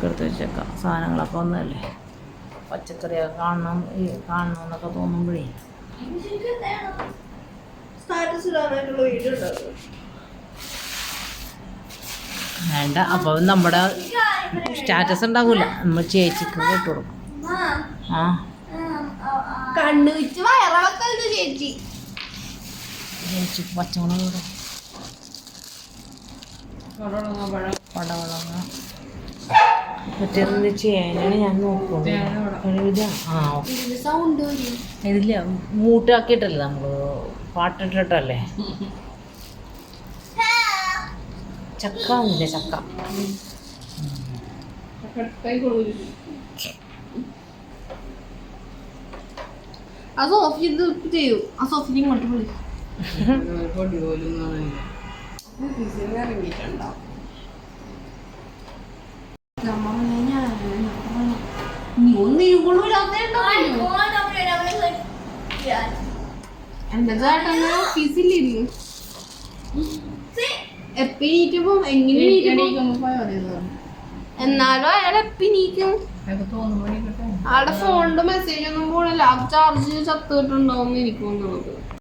എടുത്ത് വെച്ചേക്കാം. സാധനങ്ങളൊക്കെ ഒന്നല്ലേ പച്ചക്കറിയൊക്കെ കാണണം ഈ കാണണം എന്നൊക്കെ തോന്നുമ്പോഴേ വേണ്ട അപ്പോൾ നമ്മുടെ സ്റ്റാറ്റസ് ഉണ്ടാകൂല നമ്മൾ ചേച്ചിക്ക് ഇട്ട് കൊടുക്കും. ആ. കണ്ണു വെച്ച് വയറിളക്കരുത് ചേച്ചി. ചേച്ചിക്ക് പച്ചമുളക് പടവളങ്ങ മറ്റേത് ചെയ്യാനാണ് ഞാൻ നോക്കുന്നത്? ഇത് ആ ഓക്കെ. സൗണ്ട് വരും ഇതില്ല മൂട്ടാക്കിയിട്ടല്ലേ നമ്മൾ പാട്ടിട്ടിട്ടല്ലേ? ചക്ക ഒന്നുമില്ല ചക്ക? ആ സോഫി ഇത് ചെയ്യൂ. ആ സോഫി ഇങ്ങോട്ട് വിളി. നീ ഒന്ന് എന്റെ ചേട്ടന് ഓഫീസിലിരുന്നു എപ്പ എണീറ്റപ്പോ എങ്ങനെ എണീറ്റപ്പോ എന്നാലും അയാൾ എപ്പിനീക്കും അവിടെ ഫോണിന്റെ മെസ്സേജ് ഒന്നും പോണില്ല. അത് ചാർജ് ചത്തിട്ടുണ്ടാവും എനിക്ക് തോന്നുന്നത്